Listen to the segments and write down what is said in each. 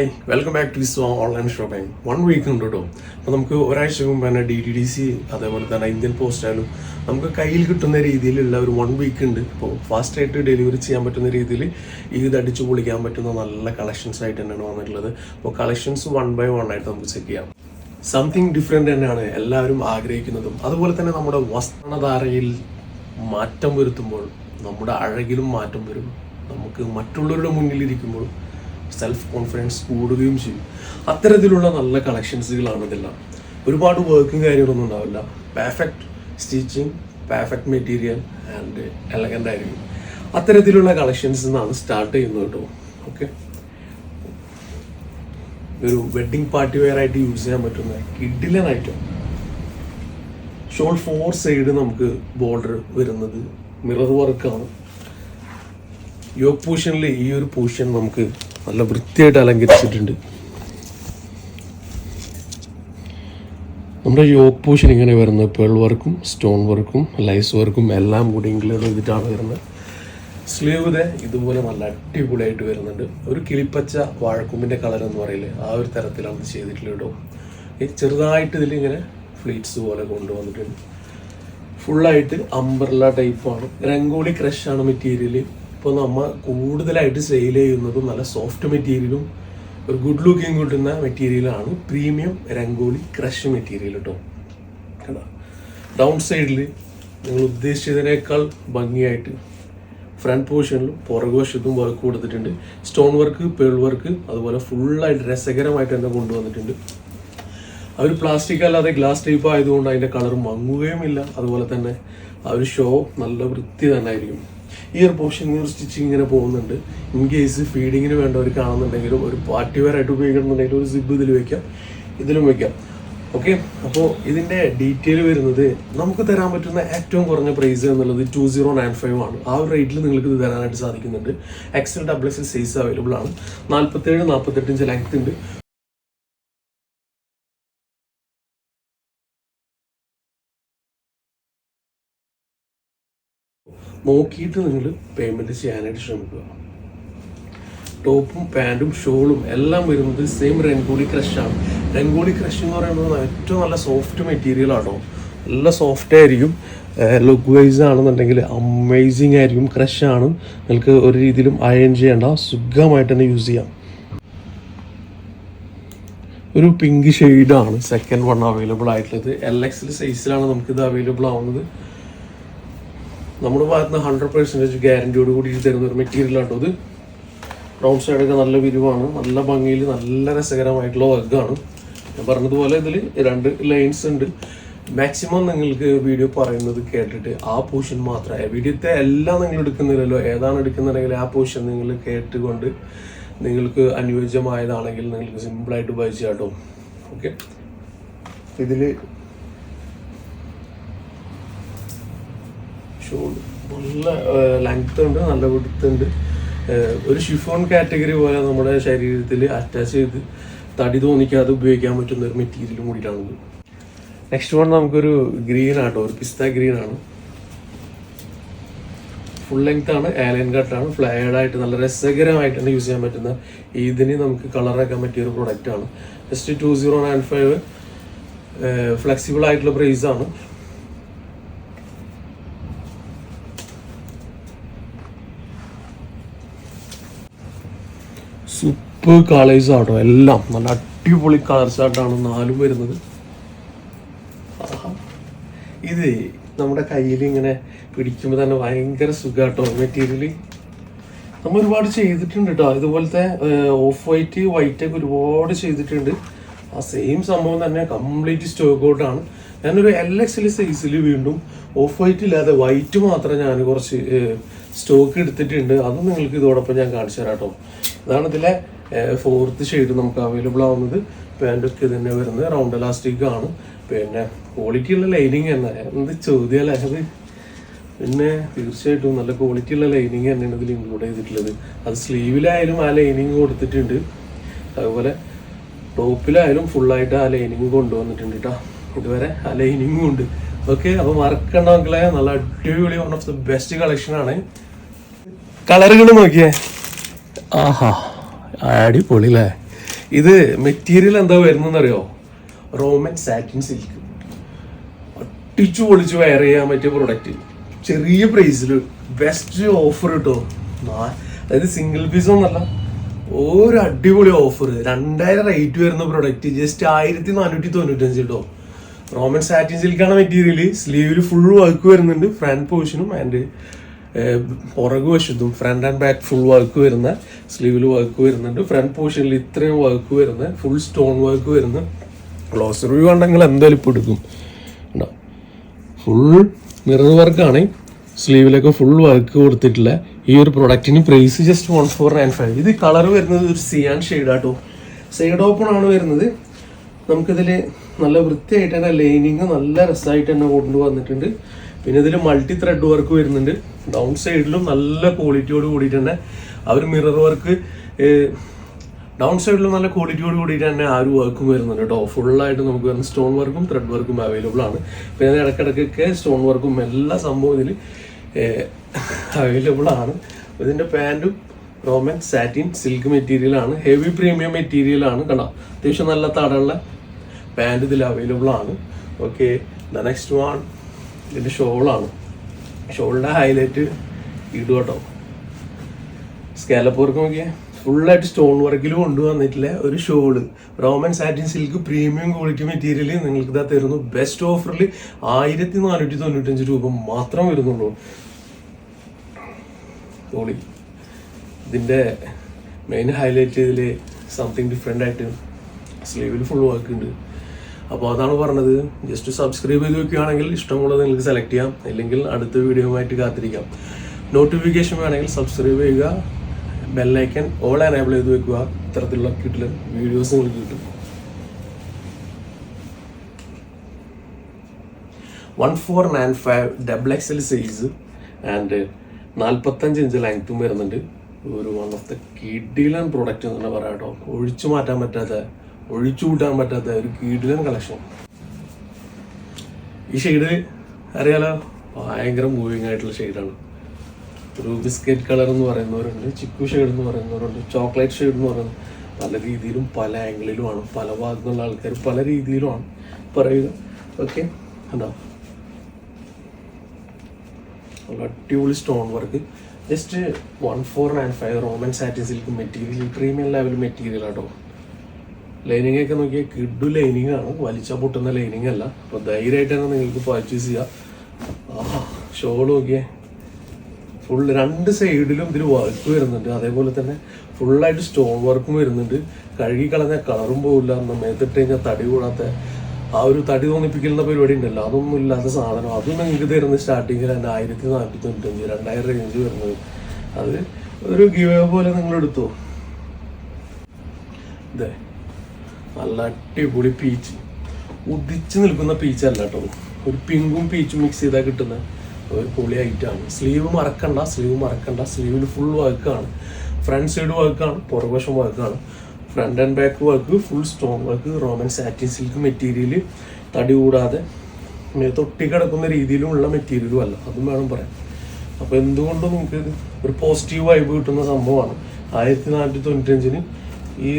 Hi welcome back to Viswa online shopping one week ഉണ്ട് കേട്ടോ അപ്പോൾ നമുക്ക് ഒരാഴ്ച മുമ്പ് തന്നെ ഡി ടി ഡി സി അതേപോലെ തന്നെ ഇന്ത്യൻ പോസ്റ്റ് ആയാലും നമുക്ക് കയ്യിൽ കിട്ടുന്ന രീതിയിലുള്ള ഒരു വൺ വീക്ക് ഉണ്ട്. അപ്പോൾ ഫാസ്റ്റ് ആയിട്ട് ഡെലിവറി ചെയ്യാൻ പറ്റുന്ന രീതിയിൽ ഇത് അടിച്ചു പൊളിക്കാൻ പറ്റുന്ന നല്ല കളക്ഷൻസ് ആയിട്ട് തന്നെയാണ് വന്നിട്ടുള്ളത്. അപ്പോൾ കളക്ഷൻസ് വൺ ബൈ വൺ ആയിട്ട് നമുക്ക് ചെക്ക് ചെയ്യാം. സംതിങ് ഡിഫറെന്റ് തന്നെയാണ് എല്ലാവരും ആഗ്രഹിക്കുന്നതും. അതുപോലെ തന്നെ നമ്മുടെ വസ്ത്രധാരയിൽ മാറ്റം വരുത്തുമ്പോൾ നമ്മുടെ അഴകിലും മാറ്റം വരും. നമുക്ക് മറ്റുള്ളവരുടെ മുന്നിലിരിക്കുമ്പോൾ സെൽഫ് കോൺഫിഡൻസ് കൂടുകയും ചെയ്യും. അത്തരത്തിലുള്ള നല്ല കളക്ഷൻസുകളാണ് ഇതെല്ലാം. ഒരുപാട് വർക്കും കാര്യങ്ങളൊന്നും ഉണ്ടാവില്ല. Perfect stitching perfect material and elegant ആയിരിക്കും. അത്തരത്തിലുള്ള കളക്ഷൻസ് നിന്നാണ് സ്റ്റാർട്ട് ചെയ്യുന്നത് കേട്ടോ. ഓക്കെ ഒരു വെഡ്ഡിങ് പാർട്ടി വെയർ ആയിട്ട് യൂസ് ചെയ്യാൻ പറ്റുന്ന കിഡിലൻ ഐറ്റം ഷോൾ ഫോർ സൈഡ് നമുക്ക് ബോർഡർ വരുന്നത് മിറർ വർക്കാണ് യോഗ് പൊസിഷനിൽ ഈ ഒരു പൊസിഷൻ നമുക്ക് നല്ല വൃത്തിയായിട്ട് അലങ്കരിച്ചിട്ടുണ്ട്. നമ്മുടെ യോഗ പോഷൻ ഇങ്ങനെ വരുന്നത് പേൾ വർക്കും സ്റ്റോൺ വർക്കും ലൈസ് വർക്കും എല്ലാം കൂടി ഇൻക്ലൂഡ് ചെയ്തിട്ടാണ് വരുന്നത്. സ്ലീവ് ഇതുപോലെ നല്ല അടിപൊളിയായിട്ട് വരുന്നുണ്ട്. ഒരു കിളിപ്പച്ച വാഴക്കുമ്പിന്റെ കളർ എന്ന് പറയില്ലേ ആ ഒരു തരത്തിലാണ് ഇത് ചെയ്തിട്ടുള്ളത് കേട്ടോ ഈ ചെറുതായിട്ട് ഇതിലിങ്ങനെ ഫ്ലീറ്റ്സ് പോലെ കൊണ്ടുവന്നിട്ടുണ്ട്. ഫുള്ളായിട്ട് അംബ്രല്ല ടൈപ്പാണ് രംഗോളി ക്രഷാണ് മെറ്റീരിയൽ ഇപ്പോൾ നമ്മൾ കൂടുതലായിട്ട് സെയിൽ ചെയ്യുന്നതും നല്ല സോഫ്റ്റ് മെറ്റീരിയലും ഒരു ഗുഡ് ലുക്കിംഗ് കിട്ടുന്ന മെറ്റീരിയലാണ് പ്രീമിയം രംഗോലി ക്രഷ് മെറ്റീരിയൽ കേട്ടോ ഡൗൺ സൈഡിൽ നിങ്ങൾ ഉദ്ദേശിച്ചതിനേക്കാൾ ഭംഗിയായിട്ട് ഫ്രണ്ട് പോർഷനിലും പുറകുവശത്തും വർക്ക് കൊടുത്തിട്ടുണ്ട്. സ്റ്റോൺ വർക്ക് പേൾ വർക്ക് അതുപോലെ ഫുള്ളായിട്ട് രസകരമായിട്ട് തന്നെ കൊണ്ടുവന്നിട്ടുണ്ട്. ഒരു പ്ലാസ്റ്റിക് അല്ലാതെ ഗ്ലാസ് ടൈപ്പ് ആയതുകൊണ്ട് അതിന്റെ കളർ മങ്ങുകയും ഇല്ല അതുപോലെ തന്നെ ആ ഒരു ഷോ നല്ല വൃത്തി തന്നെ ആയിരിക്കും. ഈ ഒരു പോർഷൻ ഈ സ്റ്റിച്ചിങ് ഇങ്ങനെ പോകുന്നുണ്ട്. ഇൻ കേസ് ഫീഡിങ്ങിന് വേണ്ടവർ കാണുന്നുണ്ടെങ്കിലും ഒരു പാർട്ടി വെയർ ആയിട്ട് ഉപയോഗിക്കണമെന്നുണ്ടെങ്കിൽ ഒരു സിബ് ഇതിൽ വയ്ക്കാം ഇതിലും വയ്ക്കാം ഓക്കെ അപ്പോൾ ഇതിന്റെ ഡീറ്റെയിൽ വരുന്നത് നമുക്ക് തരാൻ പറ്റുന്ന ഏറ്റവും കുറഞ്ഞ പ്രൈസ് എന്നുള്ളത് ടു സീറോ നയൻ ഫൈവ് ആണ്. ആ ഒരു റേറ്റിൽ നിങ്ങൾക്ക് ഇത് തരാനായിട്ട് സാധിക്കുന്നുണ്ട്. എക്സൽ ഡബിൾ സൈസ് അവൈലബിൾ ആണ്. നാൽപ്പത്തേഴ് നാൽപ്പത്തെട്ട് ഇഞ്ച് ലെങ്ത് ഉണ്ട്. നോക്കിയിട്ട് നിങ്ങൾ പേയ്മെന്റ് ചെയ്യാനായിട്ട് ശ്രമിക്കുക. ടോപ്പും പാന്റും ഷോളും എല്ലാം വരുന്നത് സെയിം രംഗോളി ക്രഷ് ആണ്. രംഗോളി ക്രഷ് എന്ന് പറയുന്നത് ഏറ്റവും നല്ല സോഫ്റ്റ് മെറ്റീരിയൽ ആണോ നല്ല സോഫ്റ്റ് ആയിരിക്കും. ലുക്ക് വൈസ് ആണെന്നുണ്ടെങ്കിൽ അമേസിങ് ആയിരിക്കും. ക്രഷ് ആണ്. നിങ്ങൾക്ക് ഒരു രീതിയിലും അയൺ ചെയ്യേണ്ട. സുഖമായിട്ട് തന്നെ യൂസ് ചെയ്യാം. ഒരു പിങ്ക് ഷെയ്ഡാണ് സെക്കൻഡ് വൺ അവൈലബിൾ ആയിട്ടുള്ളത്. എൽ എക്സിൽ സൈസിലാണ് നമുക്കിത് അവൈലബിൾ ആവുന്നത്. നമ്മുടെ ഭാഗത്ത് നിന്ന് ഹൺഡ്രഡ് പെർസെന്റേജ് ഗ്യാരണ്ടിയോട് കൂടി തരുന്ന ഒരു മെറ്റീരിയൽ ആട്ടോ ഇത് റൗണ്ട് സൈഡൊക്കെ നല്ല വിരിവാണ് നല്ല ഭംഗിയിൽ നല്ല രസകരമായിട്ടുള്ള വർക്കാണ് ഞാൻ പറഞ്ഞതുപോലെ ഇതിൽ രണ്ട് ലൈൻസ് ഉണ്ട്. മാക്സിമം നിങ്ങൾക്ക് വീഡിയോ പറയുന്നത് കേട്ടിട്ട് ആ പോർഷൻ മാത്രമേ വീഡിയോത്തെ എല്ലാം നിങ്ങൾ എടുക്കുന്നില്ലല്ലോ. ഏതാണ് എടുക്കുന്നുണ്ടെങ്കിൽ ആ പോർഷൻ നിങ്ങൾ കേട്ടുകൊണ്ട് നിങ്ങൾക്ക് അനുയോജ്യമായതാണെങ്കിൽ നിങ്ങൾക്ക് സിമ്പിളായിട്ട് ബൈ കേട്ടോ ഓക്കെ ഇതിൽ ഷോൾ നല്ല ലെങ്ത് ഉണ്ട് നല്ല വിടുത്ത് ഉണ്ട്. ഒരു ഷിഫോൺ കാറ്റഗറി പോലെ നമ്മുടെ ശരീരത്തിൽ അറ്റാച്ച് ചെയ്ത് തടി തോന്നിക്കാതെ ഉപയോഗിക്കാൻ പറ്റുന്ന ഒരു മെറ്റീരിയലും കൂടിയിട്ടാണിത് നെക്സ്റ്റ് വൺ നമുക്കൊരു ഗ്രീൻ ആട്ടോ ഒരു പിസ്ത ഗ്രീൻ ആണ്. ഫുൾ ലെങ്ത് ആണ് ആലൻ കട്ടാണ് ഫ്ലയേഡ് ആയിട്ട് നല്ല രസകരമായിട്ടാണ് യൂസ് ചെയ്യാൻ പറ്റുന്ന ഇതിന് നമുക്ക് കളറാക്കാൻ പറ്റിയ ഒരു പ്രൊഡക്റ്റ് ആണ്. Just two zero nine five flexible ആയിട്ടുള്ള പ്രൈസ് സൂപ്പർ കളേഴ്സ് ആട്ടോ എല്ലാം. നല്ല അടിപൊളി കളേഴ്സ് ആയിട്ടാണ് നാലും വരുന്നത്. ഇത് നമ്മുടെ കയ്യിൽ ഇങ്ങനെ പിടിക്കുമ്പോൾ തന്നെ ഭയങ്കര സുഖമാട്ടോ മെറ്റീരിയൽ നമ്മൾ ഒരുപാട് ചെയ്തിട്ടുണ്ട് കേട്ടോ ഇതുപോലത്തെ ഓഫ് വൈറ്റ് വൈറ്റ് ഒക്കെ ഒരുപാട് ചെയ്തിട്ടുണ്ട്. ആ സെയിം സംഭവം തന്നെ കംപ്ലീറ്റ് സ്റ്റോക്ക് ഔട്ടാണ് ഞാനൊരു എൽ എക്സിൽ സൈസിൽ വീണ്ടും ഓഫ് വൈറ്റ് ഇല്ലാതെ വൈറ്റ് മാത്രം ഞാൻ കുറച്ച് സ്റ്റോക്ക് എടുത്തിട്ടുണ്ട്. അതും നിങ്ങൾക്ക് ഇതോടൊപ്പം ഞാൻ കാണിച്ചു തരാം കേട്ടോ ഇതാണ് ഇതിലെ ഫോർത്ത് ഷെയ്ഡ് നമുക്ക് അവൈലബിൾ ആവുന്നത്. പാന്റൊക്കെ തന്നെ വരുന്നത്. റൗണ്ട് ഇലാസ്റ്റിക് ആണ്. പിന്നെ ക്വാളിറ്റി ഉള്ള ലൈനിങ് തന്നെ. എന്ത് ചോദ്യമല്ലേ അത്? പിന്നെ തീർച്ചയായിട്ടും നല്ല ക്വാളിറ്റി ഉള്ള ലൈനിങ് തന്നെയാണ് ഇതിൽ ഇൻക്ലൂഡ് ചെയ്തിട്ടുള്ളത്. അത് സ്ലീവിലായാലും ആ ലൈനിങ് കൊടുത്തിട്ടുണ്ട്. അതുപോലെ ടോപ്പിലായാലും ഫുള്ളായിട്ട് ആ ലൈനിങ് കൊണ്ടുവന്നിട്ടുണ്ട് കേട്ടോ ഇതുവരെ ആ ലൈനിങ്ങും ഉണ്ട്. ഓക്കെ അപ്പൊ മറക്കണ്ട മക്കളെ? നല്ല അടിപൊളി one of the best collection ആണ്. കളറുകൾ നോക്കിയേ. ആഹാ അടിപൊളി അല്ലേ ഇത് മെറ്റീരിയൽ എന്താ വരുന്നറിയോ റോമൻ സാറ്റിൻ സിൽക്ക് ഒട്ടിച്ചു പൊളിച്ച് വെയർ ചെയ്യാൻ പറ്റിയ പ്രൊഡക്റ്റ് ചെറിയ പ്രൈസിൽ ബെസ്റ്റ് ഓഫർ കിട്ടോ അതായത് സിംഗിൾ പീസ് ഒന്നല്ല ഒരു അടിപൊളി ഓഫർ രണ്ടായിരം റേറ്റ് വരുന്ന പ്രൊഡക്റ്റ് ജസ്റ്റ് ആയിരത്തി നാനൂറ്റി തൊണ്ണൂറ്റഞ്ച് കിട്ടോ റോമൻ സാറ്റിൻ സിൽക്കാണ് മെറ്റീരിയൽ സ്ലീവിൽ ഫുൾ വർക്ക് വരുന്നുണ്ട്. ഫ്രണ്ട് പോർഷനും ആൻഡ് പുറകു വശത്തും front and back full work വരുന്ന സ്ലീവിൽ വർക്ക് വരുന്നുണ്ട്. ഫ്രണ്ട് പോർഷനിൽ ഇത്രയും വർക്ക് വരുന്ന ഫുൾ സ്റ്റോൺ വർക്ക് വരുന്ന ക്ലോസ് റിവ്യൂ ഉണ്ടെങ്കിൽ എന്തായാലും ഇപ്പോൾ എടുക്കും. ഫുൾ മിറർ വർക്കാണ് സ്ലീവിലൊക്കെ ഫുൾ വർക്ക് കൊടുത്തിട്ടുള്ള ഈ ഒരു പ്രൊഡക്റ്റിന് price just one four nine five ഇത് കളർ വരുന്നത് ഒരു സിയാൻ ഷെയ്ഡാട്ടോ സൈഡ് ഓപ്പൺ ആണ് വരുന്നത്. നമുക്കിതിൽ നല്ല വൃത്തിയായിട്ട് തന്നെ ലൈനിങ് നല്ല രസമായിട്ട് തന്നെ കൊണ്ടു വന്നിട്ടുണ്ട്. പിന്നെ ഇതിൽ മൾട്ടി ത്രെഡ് വർക്ക് വരുന്നുണ്ട്. ഡൗൺ സൈഡിലും നല്ല ക്വാളിറ്റിയോട് കൂടിയിട്ട് തന്നെ ഒരു മിറർ വർക്ക് ഡൗൺ സൈഡിലും നല്ല ക്വാളിറ്റിയോട് കൂടിയിട്ട് തന്നെ ആ ഒരു വർക്കും വരുന്നുണ്ട് കേട്ടോ. ഫുള്ളായിട്ട് നമുക്ക് വരുന്ന സ്റ്റോൺ വർക്കും ത്രെഡ് വർക്കും അവൈലബിൾ ആണ്. പിന്നെ ഇടയ്ക്കിടയ്ക്കൊക്കെ സ്റ്റോൺ വർക്കും എല്ലാ സംഭവം ഇതിൽ അവൈലബിൾ ആണ്. ഇതിന്റെ പാന്റും റോമൻ സാറ്റിൻ സിൽക്ക് മെറ്റീരിയൽ ആണ്. ഹെവി പ്രീമിയം മെറ്റീരിയൽ ആണ് കണ്ടോ. അത്യാവശ്യം നല്ല തടമുള്ള പാന്റ് ഇതിൽ അവൈലബിൾ ആണ്. ഓക്കെ ദ നെക്സ്റ്റ് വൺ ഇതിന്റെ ഷോളാണ് ഷോളിന്റെ ഹൈലൈറ്റ് ഇടും കേട്ടോ. സ്കാലപ്പ് വർക്ക് നോക്കിയാൽ ഫുള്ളായിട്ട് സ്റ്റോൺ വർക്കിൽ കൊണ്ടുവന്നിട്ടില്ല ഒരു shawl Roman satin silk premium quality material നിങ്ങൾക്ക് ഇതാ തരുന്നു. ബെസ്റ്റ് ഓഫറിൽ ആയിരത്തി നാനൂറ്റി തൊണ്ണൂറ്റഞ്ച് രൂപ മാത്രം വരുന്നുള്ളൂ. പൊളി ഇതിന്റെ മെയിൻ ഹൈലൈറ്റ് ഇതിൽ സംതിങ് ഡിഫറെന്റ് ആയിട്ട് സ്ലീവിൽ ഫുൾ വർക്ക് ഉണ്ട്. അപ്പോൾ അതാണ് പറഞ്ഞത്. ജസ്റ്റ് സബ്സ്ക്രൈബ് ചെയ്ത് വെക്കുകയാണെങ്കിൽ ഇഷ്ടമുള്ളത് നിങ്ങൾക്ക് സെലക്ട് ചെയ്യാം. അല്ലെങ്കിൽ അടുത്ത വീഡിയോയുമായിട്ട് കാത്തിരിക്കാം. നോട്ടിഫിക്കേഷൻ വേണമെങ്കിൽ സബ്സ്ക്രൈബ് ചെയ്യുക. ബെല്ലൈക്കൻ ഓൾ എനേബിൾ ചെയ്ത് വെക്കുക. ഇത്തരത്തിലുള്ള കിട്ടില്ല വീഡിയോസ് നിങ്ങൾക്ക് കിട്ടും. One four nine five double X L size and നാൽപ്പത്തഞ്ച് ഇഞ്ച് ലെങ്ത്തും വരുന്നുണ്ട്. ഒരു വൺ ഓഫ് ദ കിഡിലൻ പ്രൊഡക്റ്റ് എന്ന് തന്നെ പറയാം കേട്ടോ. ഒഴിച്ചു മാറ്റാൻ പറ്റാത്ത ഒഴിച്ചു കൂട്ടാൻ പറ്റാത്ത ഒരു കീടിലൻ കളക്ഷൻ ഈ ഷെയ്ഡ് അറിയാലോ? ഭയങ്കര മൂവിങ് ആയിട്ടുള്ള ഷെയ്ഡാണ് ഒരു ബിസ്ക്കറ്റ് കളർ എന്ന് പറയുന്നവരുണ്ട് ചിക്കു ഷെയ്ഡ് എന്ന് പറയുന്നവരുണ്ട് ചോക്ലേറ്റ് ഷെയ്ഡ് എന്ന് പറയുന്നത് പല രീതിയിലും പല ആംഗിളിലുമാണ് പല ഭാഗത്തുള്ള ആൾക്കാർ പല രീതിയിലുമാണ് പറയുക. ഓക്കെ എന്താ നല്ല അടിപൊളി stone work just one four nine five Roman satin material premium level material ആട്ടോ. ലൈനിങ് ഒക്കെ നോക്കിയാൽ കിഡു ലൈനിങ് ആണ്. വലിച്ച പൊട്ടുന്ന ലൈനിങ് അല്ല. അപ്പോൾ ധൈര്യമായിട്ട് തന്നെ നിങ്ങൾക്ക് പർച്ചേസ് ചെയ്യാം. ഷോൾ നോക്കിയേ. ഫുൾ രണ്ട് സൈഡിലും ഇതിൽ വർക്ക് വരുന്നുണ്ട്. അതേപോലെ തന്നെ ഫുള്ളായിട്ട് സ്റ്റോൺ വർക്കും വരുന്നുണ്ട്. കഴുകി കളഞ്ഞ കളറും പോകില്ല മേത്തിട്ട് കഴിഞ്ഞാൽ തടി കൂടാത്ത ആ ഒരു തടി തോന്നിപ്പിക്കുന്ന പരിപാടി ഉണ്ടല്ലോ. അതൊന്നും ഇല്ലാത്ത സാധനം. അതും നിങ്ങൾക്ക് തരുന്നത് സ്റ്റാർട്ടിങ്ങിൽ തന്നെ ആയിരത്തി നാനൂറ്റി തൊണ്ണൂറ്റഞ്ച് രണ്ടായിരം റേഞ്ച് വരുന്നത്. അത് ഒരു ഗിവേ പോലെ നിങ്ങൾ ഇതേ. നല്ല അടിപൊളി പീച്ച് ഉദിച്ച് നിൽക്കുന്ന പീച്ച് അല്ല കേട്ടോ ഒരു പിങ്കും പീച്ചും മിക്സ് ചെയ്താൽ കിട്ടുന്ന. ഒരു പൊളി ഐറ്റാണ് സ്ലീവ് മറക്കണ്ട സ്ലീവ് മറക്കണ്ട. സ്ലീവിൽ ഫുൾ വർക്കാണ് ഫ്രണ്ട് സൈഡ് വർക്കാണ് പുറകുവശം വർക്കാണ് front and back work full stone work Roman satin silk material തടി കൂടാതെ. തൊട്ടി കിടക്കുന്ന രീതിയിലുമുള്ള മെറ്റീരിയലും അല്ല. അതും വേണം പറയാം അപ്പോൾ എന്തുകൊണ്ടും നിങ്ങൾക്ക് ഒരു പോസിറ്റീവ് വൈബ് കിട്ടുന്ന സംഭവമാണ്. ആയിരത്തി നാനൂറ്റി തൊണ്ണൂറ്റഞ്ചിന് ഈ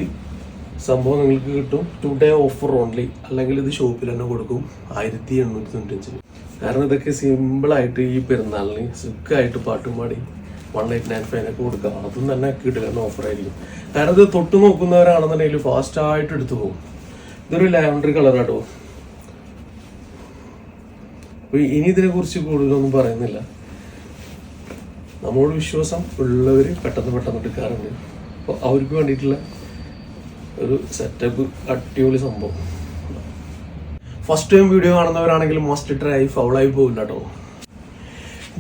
സംഭവം നിങ്ങൾക്ക് കിട്ടും. ടുഡേ ഓഫർ ഓൺലി അല്ലെങ്കിൽ ഇത് ഷോപ്പിൽ തന്നെ കൊടുക്കും. ആയിരത്തി എണ്ണൂറ്റി തൊണ്ണൂറ്റഞ്ചിന് കാരണം ഇതൊക്കെ സിമ്പിളായിട്ട് ഈ പെരുന്നാളിന് സുഖമായിട്ട് പാട്ടും പാടി വൺ എയ്റ്റ് നയൻ ഫൈവിനൊക്കെ കൊടുക്കാം. അതും തന്നെ കിട്ടുന്ന ഓഫർ ആയിരിക്കും. കാരണം ഇത് തൊട്ട് നോക്കുന്നവരാണെന്നുണ്ടെങ്കിൽ ഫാസ്റ്റ് ആയിട്ട് എടുത്തു പോകും. ഇതൊരു ലാവൻഡറി കളറാട്ടോ അപ്പോൾ ഇനി ഇതിനെ കുറിച്ച് കൂടുതലൊന്നും പറയുന്നില്ല. നമ്മളോട് വിശ്വാസം ഉള്ളവർ പെട്ടെന്ന് പെട്ടെന്ന് എടുക്കാറുണ്ട്. അപ്പോൾ അവർക്ക് വേണ്ടിയിട്ടുള്ള ഒരു സെറ്റപ്പ് അടിപൊളി സംഭവം. ഫസ്റ്റ് ടൈം വീഡിയോ കാണുന്നവരാണെങ്കിൽ മോസ്റ്റ് ട്രൈ ഫൗളായി പോകില്ല കേട്ടോ